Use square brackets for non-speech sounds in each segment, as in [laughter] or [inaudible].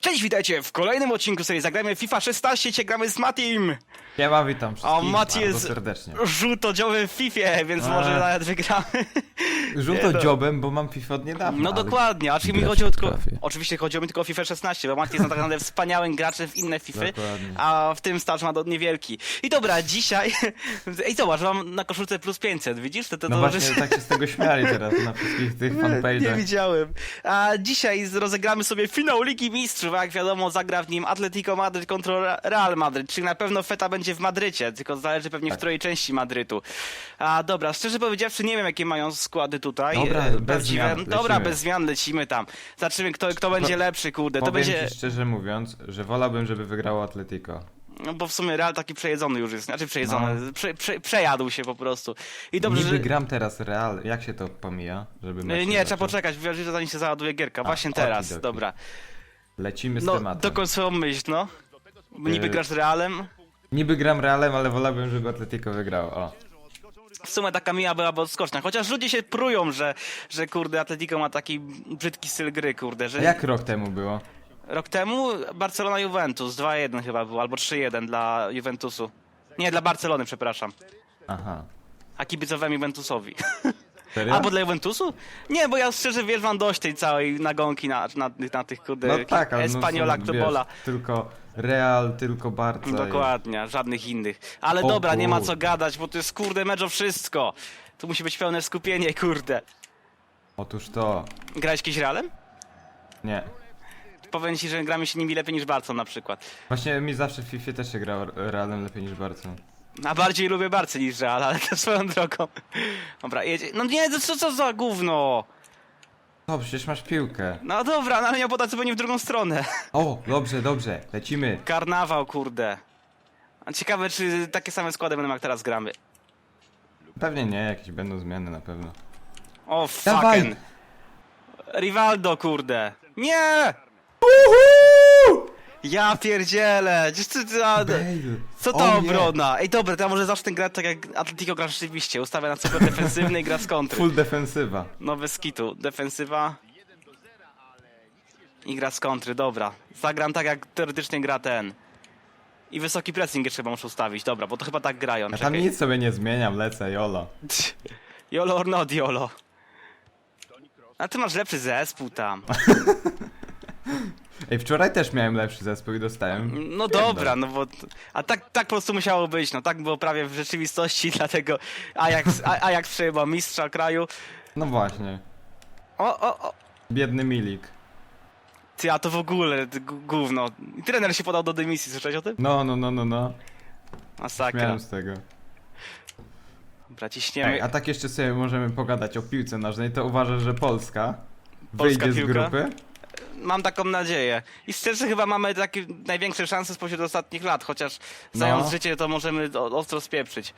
Cześć, witajcie w kolejnym odcinku serii Zagrajmy FIFA 16, cię gramy z Matim. Siema, witam wszystkich A Mati bardzo jest serdecznie. żółtodziowy w FIFA, więc A. może nawet wygramy. [laughs] Żółto Nie, no. dziobem, bo mam FIFA od niedawna. No ale- dokładnie, a czyli mi chodzi o tylko, oczywiście chodzi o mi tylko o FIFA 16, bo Mati jest tak naprawdę wspaniałym graczem w inne FIFA, Dokładnie. a w tym staż ma do niewielki. I dobra, dzisiaj, [laughs] ej zobacz, mam na koszulce plus 500, widzisz? To, to, No to właśnie, tak się z tego śmiali teraz na wszystkich tych [laughs] Nie fanpage'ach. widziałem. A dzisiaj z- rozegramy sobie finał Ligi Mistrzów, a jak wiadomo zagra w nim Atletico Madryt kontra Real Madryt, czyli na pewno feta będzie w Madrycie, tylko zależy pewnie w Tak. której części Madrytu. A dobra, szczerze powiedziawszy nie wiem jakie mają składy tutaj. Dobra, E, bez zmian, Dobra, bez zmian lecimy tam. Zobaczymy kto, kto będzie lepszy, kurde. To Powiem będzie... ci szczerze mówiąc, że wolałbym, żeby wygrało Atletico. No bo w sumie Real taki przejedzony już jest, znaczy przejedzony, No. prze, prze, przejadł się po prostu. I dobrze, Niby że... gram teraz Real, jak się to pomija? Żeby mecz Nie, trzeba zaczął? poczekać, że zanim się załaduje gierka. A, Właśnie teraz, okidoki. dobra. Lecimy z No, tematem. dokąd swoją myśl, no. Niby Yy, grasz Realem. Niby gram Realem, ale wolałbym, żeby Atletico wygrało. O. W sumie taka mija byłaby odskoczna. Chociaż ludzie się prują, że, że kurde, Atletico ma taki brzydki styl gry, kurde, A że... jak rok temu było? Rok temu Barcelona-Juventus 2-1 chyba był, albo 3-1 dla Juventusu. Nie, dla Barcelony, przepraszam. Aha. A kibicowałem Juventusowi. [laughs] Serio? Albo dla Juventusu? Nie, bo ja szczerze wiesz, mam dość tej całej nagonki na, na, na tych kurde No tak, ale Espaniola, no, są, Ktopola. wiesz, tylko Real, tylko Barca. i- Dokładnie, żadnych innych. Ale O dobra, nie ma co kurde. gadać, bo to jest kurde mecz o wszystko. Tu musi być pełne skupienie, kurde. Otóż to. Grałeś kiedyś Realem? Nie. Powiem ci, że gramy się nimi lepiej niż Barcą na przykład. Właśnie mi zawsze w FIFA też się grało Realem lepiej niż Barcą. A bardziej lubię Barcę niż Real, ale to swoją drogą. Dobra, jedzie. No nie, to co, co za gówno? O, przecież masz piłkę. No dobra, no ale miał podać zupełnie w drugą stronę. O, dobrze, dobrze, lecimy. Karnawał, kurde. A ciekawe, czy takie same składy będą jak teraz gramy. Pewnie nie, jakieś będą zmiany na pewno. O, Dawaj. fucking. Rivaldo, kurde. Nie! Ja pierdzielę! Gdzieś ty, ty, a, co O to nie. obrona? Ej, dobra, to ja może zacznę grać tak jak Atletico gra rzeczywiście. Ustawia na cykl defensywny i gra z kontry. Full defensywa. No bez kitu. Defensywa. I gra z kontry, dobra. Zagram tak jak teoretycznie gra ten. I wysoki pressing jeszcze chyba muszę ustawić, dobra, bo to chyba tak grają. Ja tam Czekaj. nic sobie nie zmieniam, lecę, jolo. [laughs] Jolo or not jolo. A ty masz lepszy zespół tam. [laughs] Ej, wczoraj też miałem lepszy zespół i dostałem. No dobra, no bo... A tak, tak po prostu musiało być, no tak było prawie w rzeczywistości, [laughs] dlatego Ajax, A- Ajax przejebał mistrza kraju. No właśnie. O, o, o. Biedny Milik. Ty, a to w ogóle gó- gówno. I trener się podał do dymisji, słyszałeś o tym? No, no, no, no, no. Masakra. Z tego. Dobra, ciśniemy. Ej, a tak jeszcze sobie możemy pogadać o piłce nożnej, to uważasz, że Polska Polska wyjdzie z piłka? grupy? Mam taką nadzieję. I szczerze chyba mamy takie największe szanse spośród ostatnich lat, chociaż No. zając życie to możemy o- ostro spieprzyć.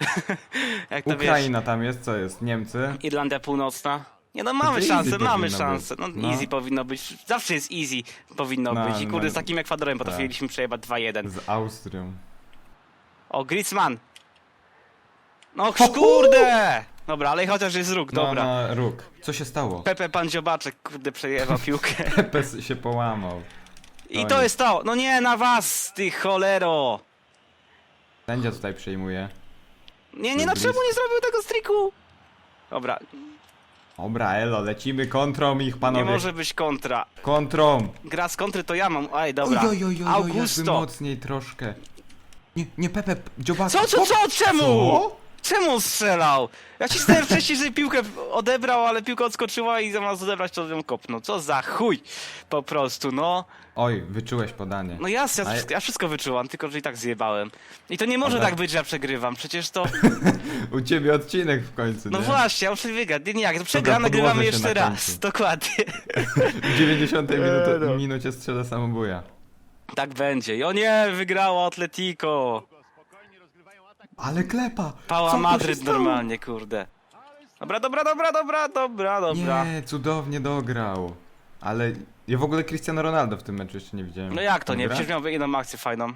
[laughs] Jak to wiesz, Ukraina tam jest, co jest? Niemcy? Irlandia Północna. Nie no, mamy To easy szansę, mamy powinno szansę. No, No. easy powinno być. Zawsze jest easy powinno No, być. I kurde, no. z takim Ekwadorem potrafiliśmy przejebać 2-1. Z Austrią. O, Griezmann. No kurde! Dobra, ale chociaż jest róg, No, dobra. no, róg. Co się stało? Pepe Pan Dziobaczek, kurde, przejebał piłkę. [laughs] Pepes się połamał. I Oj. to jest to. No nie, na was, ty cholero. Sędzia tutaj przejmuje. Nie, nie, no czemu nie zrobił tego striku? Dobra, Dobra, elo, lecimy kontrą ich, nie panowie. może być kontra. Kontrą. Gra z kontry to ja mam. Aj, dobra. Oj, oj, oj, oj, jakby Augusto. mocniej troszkę. Nie, nie Pepe, dziobaka. Co, co, co? Czemu? Co? Czemu strzelał? Ja cisnąłem wcześniej, że piłkę odebrał, ale piłka odskoczyła i zamiast odebrać to ją kopnął. Co za chuj po prostu, no. Oj, wyczułeś podanie. No ja, ja, ja- wszystko, wyczułam, tylko że i tak zjebałem. I to nie może tak być, że ja przegrywam. Przecież to... [laughs] U ciebie odcinek w końcu, No nie? właśnie, ja muszę wygrać. Nie, nie, jak to przegram, podłożę nagrywamy się jeszcze na raz. końcu. Dokładnie. [laughs] W 90 [laughs] minucie, no. minucie strzela samobuja. Tak będzie. I o nie, wygrało Atletico. Ale klepa! Pała Co tu się Madryt stało? normalnie, kurde. Dobra, dobra, dobra, dobra, dobra, dobra. Nie, cudownie dograł. Ale ja w ogóle Cristiano Ronaldo w tym meczu jeszcze nie widziałem. No jak to nie? Gra? Przecież miał jedną akcję fajną.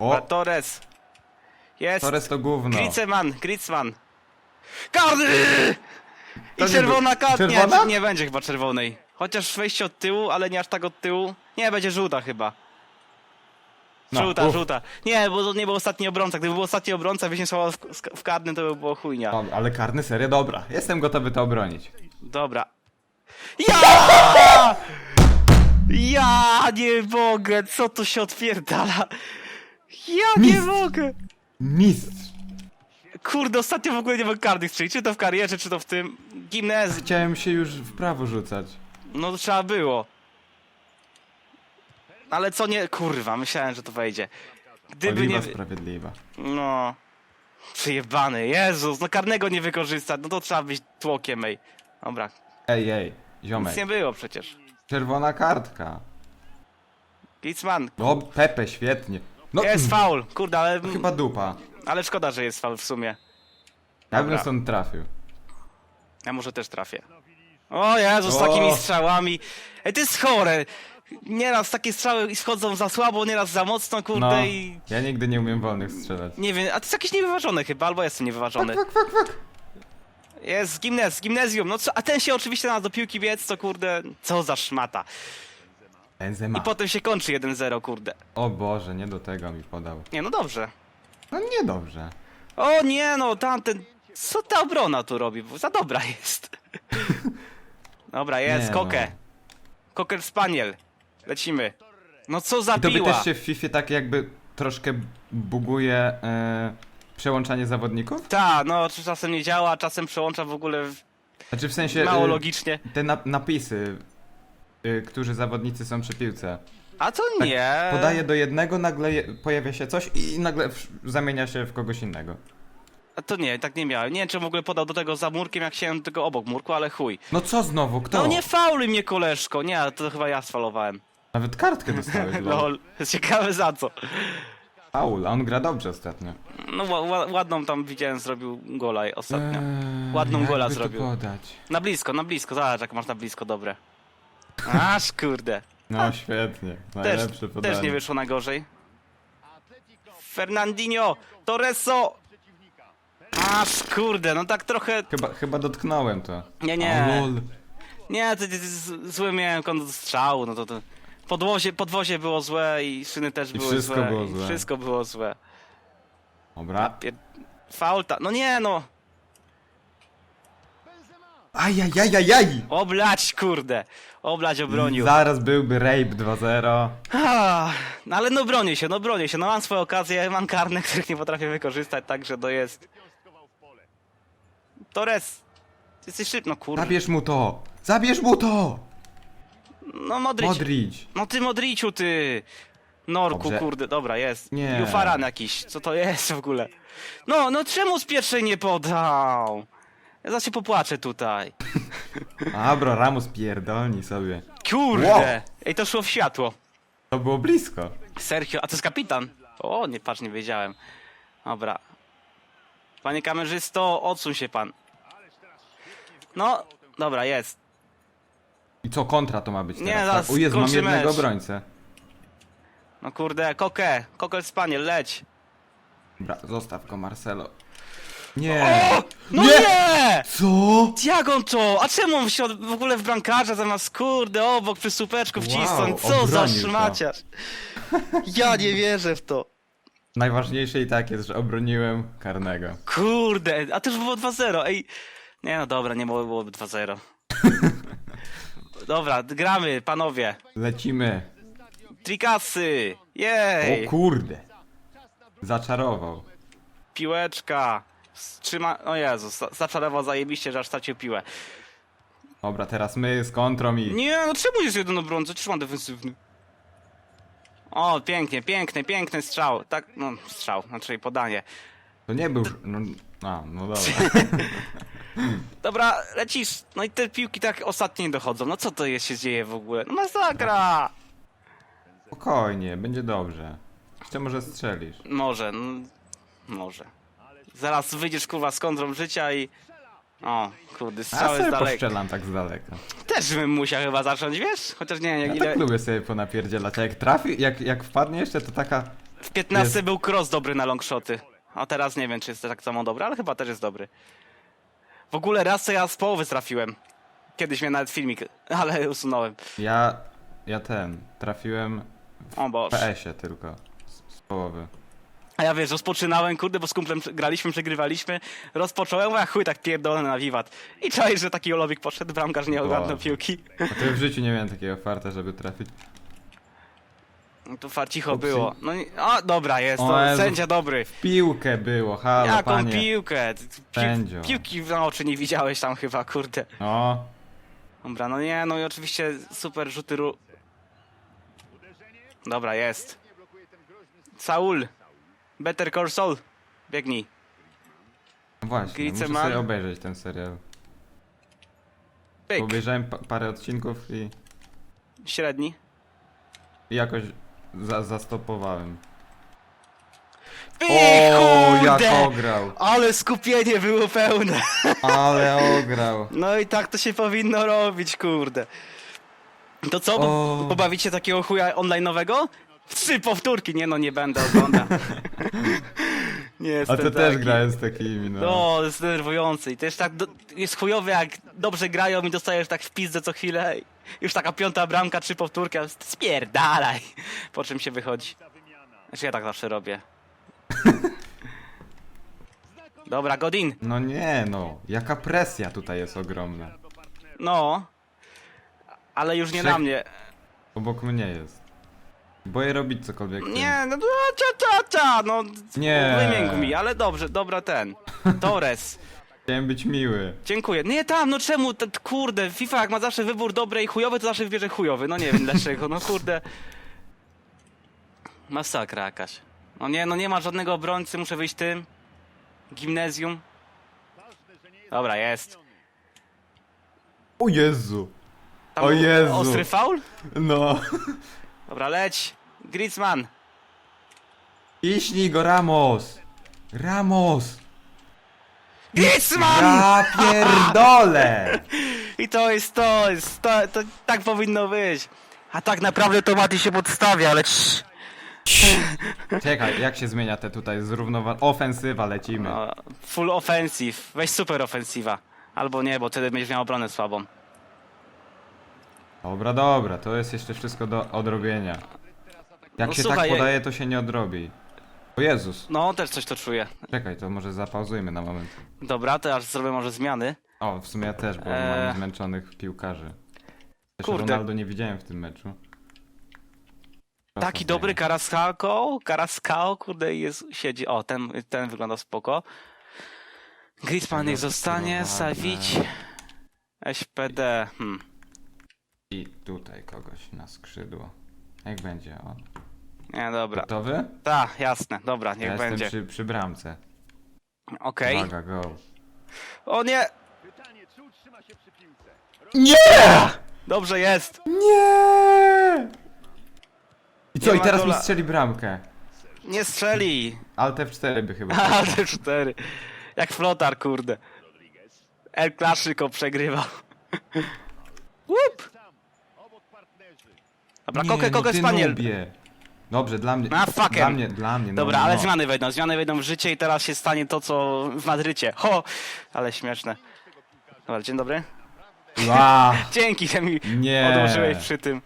A O, Torres. Jest. Torres to gówno. Griezmann, Griezmann. Karny! To I nie czerwona był- karta. Nie, Czerwona? nie będzie chyba czerwonej. Chociaż wejście od tyłu, ale nie aż tak od tyłu. Nie, będzie żółta chyba. No, Żółta, uff. żółta. Nie, bo to nie był ostatni obrońca. Gdyby był ostatni obrońca, byś nie słała w, w karny, to by było chujnia. O, ale karny serio, dobra. Jestem gotowy to obronić. Dobra. Ja! Ja nie mogę, co tu się odpierdala? Ja nie Mistrz. mogę! Mistrz! Kurde, ostatnio w ogóle nie mogę karnych strzelić, czy to w karierze, czy to w tym gimnez. Chciałem się już w prawo rzucać. No to trzeba było. Ale co nie, kurwa, myślałem, że to wejdzie. Gdyby Oliwa nie, sprawiedliwa. no... Przyjebany, Jezus, no karnego nie wykorzystać, no to trzeba być tłokiem, ej. Dobra, Ej, ej, ziomek. nic nie było przecież. Czerwona kartka. Gitzman, O, Pepe, świetnie. No, jest faul, kurde, ale, chyba dupa. ale szkoda, że jest faul w sumie. Ja bym Dobra. stąd trafił. Ja może też trafię. O Jezus, z O! takimi strzałami. Ej, to jest chore. Nieraz takie strzały schodzą za słabo, nieraz za mocno, kurde No, i... ja nigdy nie umiem wolnych strzelać. Nie wiem, a to jest jakieś niewyważone chyba, albo jestem niewyważony. Fak, fak, fak. Jest z gimnez, z gimnezjum, no co, a ten się oczywiście na do piłki biec, to kurde, co za szmata. Benzema. I potem się kończy 1-0, kurde. O Boże, nie do tego mi podał. Nie, no dobrze. No niedobrze. O nie, no tamten, co ta obrona tu robi, Bo za dobra jest. [laughs] Dobra, jest, Nie, kokę. no. Koker Spaniel. Lecimy. No co za I to by piła. też się w FIFA tak jakby troszkę buguje e, przełączanie zawodników? Ta, no czy czasem nie działa, czasem przełącza w ogóle w... Znaczy w sensie mało e, logicznie. te na, napisy, e, którzy zawodnicy są przy piłce. A to Tak, nie. Podaje do jednego, nagle je, pojawia się coś i nagle w, zamienia się w kogoś innego. A to nie, tak nie miałem. Nie wiem, czy w ogóle podał do tego za murkiem, jak chciałem do tego obok murku, ale chuj. No co znowu, kto? No nie fauluj mnie, koleżko. Nie, to chyba ja sfalowałem. Nawet kartkę dostałeś, [laughs] lol. Lol, ciekawe za co. Paul, a on gra dobrze ostatnio. No ła- ła- ładną tam widziałem, zrobił gola ostatnio. Eee, Ładną jakby gola zrobił. podać? Na blisko, na blisko, zobacz jak masz na blisko, dobre. Aż kurde. No świetnie, Też, najlepsze podanie. też nie wyszło na gorzej. Fernandinho, Torreso. Aż kurde, no tak trochę... Chyba, chyba dotknąłem to. Nie, nie. O, lol. Nie, to, to, to z- zły miałem kąt do strzału, no to to... Podwozie, podwozie było złe i szyny też I były wszystko złe. było i złe. Wszystko było złe. Dobra. Pier... Faulta, no nie no. Ajajajajaj! Oblać, kurde. Oblać obronił. Zaraz byłby rape 2-0. Ah, No ale no bronię się, no bronię się. No mam swoje okazje, mam karne, [laughs] których nie potrafię wykorzystać, także to jest... Torres. Jesteś szybko, no kurde. Zabierz mu to! Zabierz mu to! No Modric. Modric. No ty Modriciu, ty. Norku, Dobrze. kurde, dobra, jest. Nie. Jufaran jakiś, co to jest w ogóle? No, no czemu z pierwszej nie podał? Ja zaraz się popłaczę tutaj. [laughs] Abro, Ramos pierdolni sobie. Kurde! Wow. Ej, to szło w światło. To było blisko. Sergio, a to jest kapitan. O, nie, patrz, nie wiedziałem. Dobra. Panie kamerzysto, odsuń się pan. No, dobra, jest. I co kontra to ma być Nie, teraz? zaraz tak? O Jezu, mam kończy jednego mecz. obrońcę. No kurde, kokę, kokel spaniel, leć. Dobra, zostaw go Marcelo. Nie! No Nie! nie! Co? Jak on to? A czemu on się od- w ogóle w bramkarza zamiast kurde obok przy supeczku wcisnąć? Co za obronił to. szmaciarz? Ja nie wierzę w to. Najważniejsze i tak jest, że obroniłem karnego. Kurde, a to już było 2-0, ej. Nie no dobra, nie było- byłoby 2-0. Dobra, gramy, panowie. Lecimy. Trikasy! Jej! O kurde. Zaczarował. Piłeczka. Trzyma... O Jezus, za- zaczarował zajebiście, że aż stracił piłę. Dobra, teraz my z kontrą i... Nie, no czemu jest jeden obrońca? Mam defensywny. O, pięknie, piękny, piękny strzał. Tak, no, strzał, znaczy podanie. To nie był... No, a, no dobra. [laughs] Dobra, lecisz. No i te piłki tak ostatnie nie dochodzą. No co to jest, się dzieje w ogóle? No masakra! Spokojnie, będzie dobrze. Jeszcze może strzelisz. Może, no, może. Zaraz wyjdziesz kurwa z kontrą życia i... O, kurde, A strzał jest sobie daleko. postrzelam tak z daleka. Też bym musiał chyba zacząć, wiesz? Chociaż nie wiem, Ja jak ile... tak lubię sobie ponapierdzielać, a jak trafi, jak, jak wpadnie jeszcze, to taka... W 15 Jest. był cross dobry na longshoty. A teraz nie wiem, czy jest tak samo dobry, ale chyba też jest dobry. W ogóle raz co ja z połowy trafiłem. Kiedyś miałem nawet filmik, [laughs] ale usunąłem. Ja, ja ten, trafiłem O w Boże. PS-ie tylko, z, z połowy. A ja wiesz, rozpoczynałem, kurde, bo z kumplem graliśmy, przegrywaliśmy. Rozpocząłem, a chuj, tak pierdolę na wiwat. I czaisz, że taki olowik poszedł, bramkarz nie ogarnął Boże. piłki. A to ja w życiu nie miałem [laughs] takiego farta, żeby trafić. No to farcicho Upsi. było. No nie, o, dobra, jest, O to Jezu. sędzia dobry. Piłkę było, halo Jaką panie. piłkę? Sędzio. piłki na oczy nie widziałeś tam chyba, kurde. No, Dobra, no nie, no i oczywiście super rzuty ru... Dobra, jest. Saul. Better Call Saul. Biegnij. no właśnie, muszę Griezmann. sobie obejrzeć ten serial. Pyk. Obejrzałem pa parę odcinków i, Średni. i jakoś za zastopowałem. O, jak kurde! ograł! Ale skupienie było pełne. Ale ograł! No i tak to się powinno robić, kurde. To co, po, O. pobawicie takiego chuja online'owego? Trzy powtórki, nie no, nie będę oglądał. [laughs] nie A jestem to taki. też grałem z takimi, no. No, to jest denerwujący i też tak do, jest chujowy jak dobrze grają i dostajesz tak w pizdę co chwilę już taka piąta bramka, trzy powtórki, a spierdalaj, po czym się wychodzi. Znaczy ja tak zawsze robię. [laughs] Dobra, Godin. No nie no, jaka presja tutaj jest ogromna. No. Ale już nie na mnie. Obok mnie jest. Boję robić cokolwiek. Nie, no ta, ta, ta, no. Nie. Wymiękł mi, ale dobrze, dobra ten. [laughs] Torres. Chciałem być miły. Dziękuję. Nie tam, no czemu? T- kurde, FIFA jak ma zawsze wybór dobry i chujowy, to zawsze wybierze chujowy. No nie wiem dlaczego, no kurde. Masakra jakaś. No nie, no nie ma żadnego obrońcy, muszę wyjść tym. Gimnezjum. Dobra, jest. O Jezu! Tam O był Jezu. Ostry faul? No. [laughs] Dobra, leć. Griezmann. Iśnij go Ramos! Ramos! Griezmann! Ja pierdolę! [laughs] I to jest to, jest to, to tak powinno być. A tak naprawdę to Mati się podstawia, ale cii. Czekaj, jak się zmienia te tutaj zrównowa... Ofensywa, lecimy. No, full offensive. Weź super ofensywa. Albo nie, bo wtedy będziesz miał obronę słabą. Dobra, dobra, to jest jeszcze wszystko do odrobienia. Jak No się tak podaje, to się nie odrobi. O Jezus. No, też coś to czuję. Czekaj, to może zapauzujmy na moment. Dobra, to aż zrobię może zmiany. O, w sumie ja też, bo Eee. mam zmęczonych piłkarzy. Też Kurde. Ronaldo nie widziałem w tym meczu. Taki dobry Carrasco, Carrasco, kurde, jest, siedzi. O, ten, ten wygląda spoko. Griezmann niech zostanie, Savic, SPD, hmm. I tutaj kogoś na skrzydło. Jak będzie on? Nie, dobra. Gotowy? Tak, jasne, dobra, niech ja będzie. jestem przy, przy bramce. Okej. Uwaga, go. O nie! Nie! Dobrze jest! Nie! I co, Nie i ma teraz gola. mi strzeli bramkę. Nie strzeli! Alt F4 by chyba. [laughs] A, te cztery. Jak flotar, kurde. El Clasico przegrywał. Dobra, kokę, no kokę, ty spaniel. nubie. Dobrze, dla mnie. A, fucking. Dla mnie, dla mnie. No, Dobra, no, ale no. zmiany wejdą, zmiany wejdą w życie i teraz się stanie to, co w Madrycie. Ho! Ale śmieszne. Dobra, dzień dobry. [laughs] Dzięki, że mi Nie. odłożyłeś przy tym.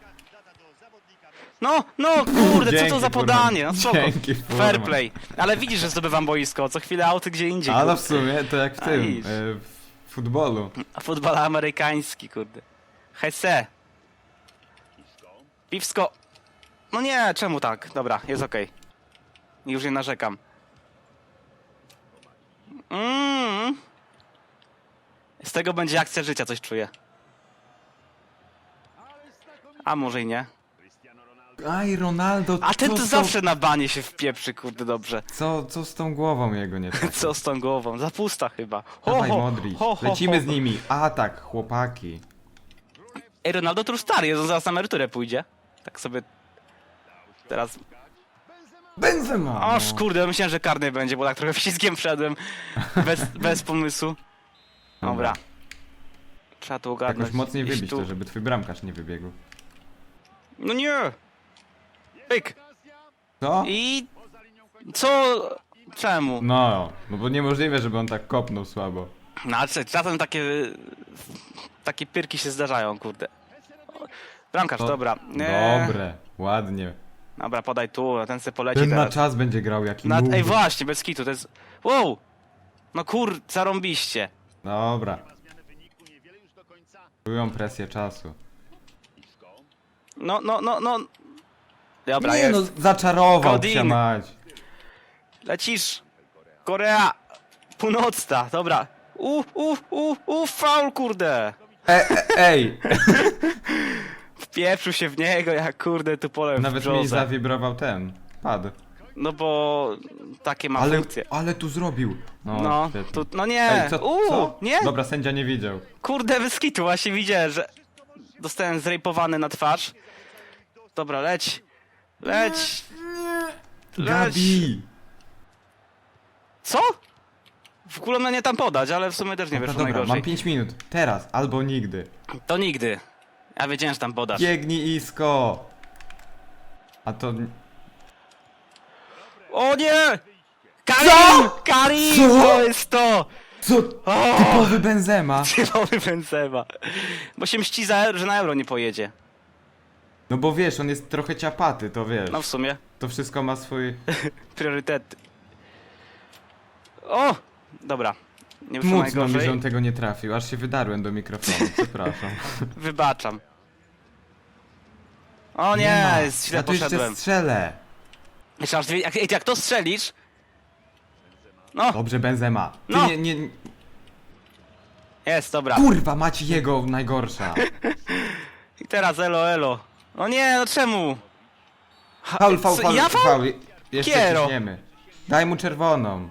No, no, kurde, co Dzięki, to za podanie? No spoko. Dzięki. Fair play. Ale widzisz, że zdobywam boisko, co chwilę auty gdzie indziej. A no kurde. w sumie to jak w A, tym, idź. e, w futbolu. A Futbol amerykański, kurde. Hesse. Piwsko. No nie, czemu tak? Dobra, jest okej. Już nie narzekam. Mm. Z tego będzie akcja życia, coś czuję. A może i nie. Aj, Ronaldo, A ten co to z tą- zawsze na banie się wpieprzy, kurde, dobrze. Co, co z tą głową jego nie tak? [laughs] Co z tą głową? Zapusta chyba. Ho, Dawaj, ho, Modric. ho, ho, Lecimy ho. z nimi. Atak, chłopaki. Ej, Ronaldo to już stary jest, on zaraz na emeryturę pójdzie. Tak sobie... Teraz Benzema! Oż no. kurde, ja myślałem, że karny będzie, bo tak trochę wślizgiem wszedłem. Bez, [laughs] bez pomysłu. Dobra. Trzeba tu ogarnąć. Jakoś mocniej Iść wybić tu. to, żeby twój bramkarz nie wybiegł. No nie! Pyk! Co? I... Co? Czemu? No, no bo niemożliwe, żeby on tak kopnął słabo. Znaczy, czasem takie... takie pyrki się zdarzają, kurde. Bramkarz, To- dobra. Nie. Dobre, ładnie. Dobra, podaj tu, ten se poleci Ten na teraz. czas będzie grał, jaki Na, ej, właśnie, bez kitu, to jest... Wow! No kur... zarąbiście. Dobra. Czują presję czasu. No, no, no, no. Dobra, Nie jest. no, zaczarował Godin. się mać. Lecisz. Korea. Północna, dobra. U, u, u, u, faul, kurde. E, e, ej, [laughs] Wpieprzył się w niego, jak kurde, tu polem nawet w mi brzozę. zawibrował ten. Pad. No bo takie ma Ale, funkcje. ale tu zrobił. No, No, świetnie. tu, no nie. Ej, co, U, co? nie? Dobra, sędzia nie widział. Kurde, bez kitu, właśnie widziałem, że dostałem zrejpowany na twarz. Dobra, leć. Leć. Leć. Gabi! Co? W ogóle mnie tam podać, ale w sumie też nie Dobra, wyszło dobra, najgorzej. mam 5 minut. Teraz, albo nigdy. To nigdy. Ja wiedziałem, że tam podasz. Biegnij Isko! A to... O nie! Karim! Karim! Co? To jest to! Co? O! Typowy Benzema! [laughs] Typowy Benzema. Bo się mści, za, że na euro nie pojedzie. No bo wiesz, on jest trochę ciapaty, to wiesz. No w sumie. To wszystko ma swój... [laughs] Priorytety. O! Dobra. Nie wyszło Mocno mi, że najgorzej. on tego nie trafił, aż się wydarłem do mikrofonu, przepraszam. [laughs] Wybaczam. O nie, ma. źle ja tu jeszcze poszedłem. strzelę. Jeszcze aż dwie, jak, ej, jak to strzelisz? No, Dobrze, Benzema. Ty No. nie, nie... jest, dobra. Kurwa, macie jego najgorsza. [laughs] I teraz elo, elo. O nie, no czemu? Ha, Faul, faul, co, faul, Ja faul? faul. Jeszcze Kiero. ciśniemy. Daj mu czerwoną.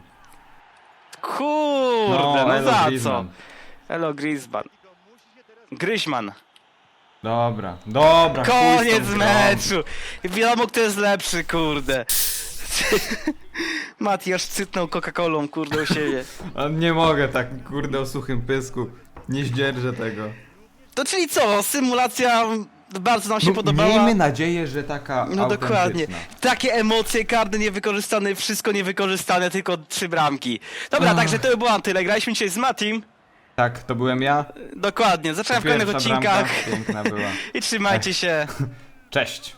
Kurde, no, elo, za Griezmann. co? Elo Griezmann. Gryźman. Dobra, dobra. chuj z tą Koniec grą. meczu! Wiadomo kto jest lepszy, kurde. [laughs] Mati aż cytnął Coca-Colą, kurde, u siebie. [laughs] A nie mogę tak, kurde, o suchym pysku. Nie zdzierżę tego. To czyli co, symulacja bardzo nam się No, podobała. miejmy nadzieję, że taka No dokładnie. Takie emocje, karty niewykorzystane, wszystko niewykorzystane, tylko trzy bramki. Dobra, Ach. także to by było na tyle. Graliśmy dzisiaj z Matim. Tak, to byłem ja. Dokładnie, zacząłem w kolejnych Pierwsza odcinkach. bramka piękna była. [laughs] I trzymajcie się. [laughs] Cześć.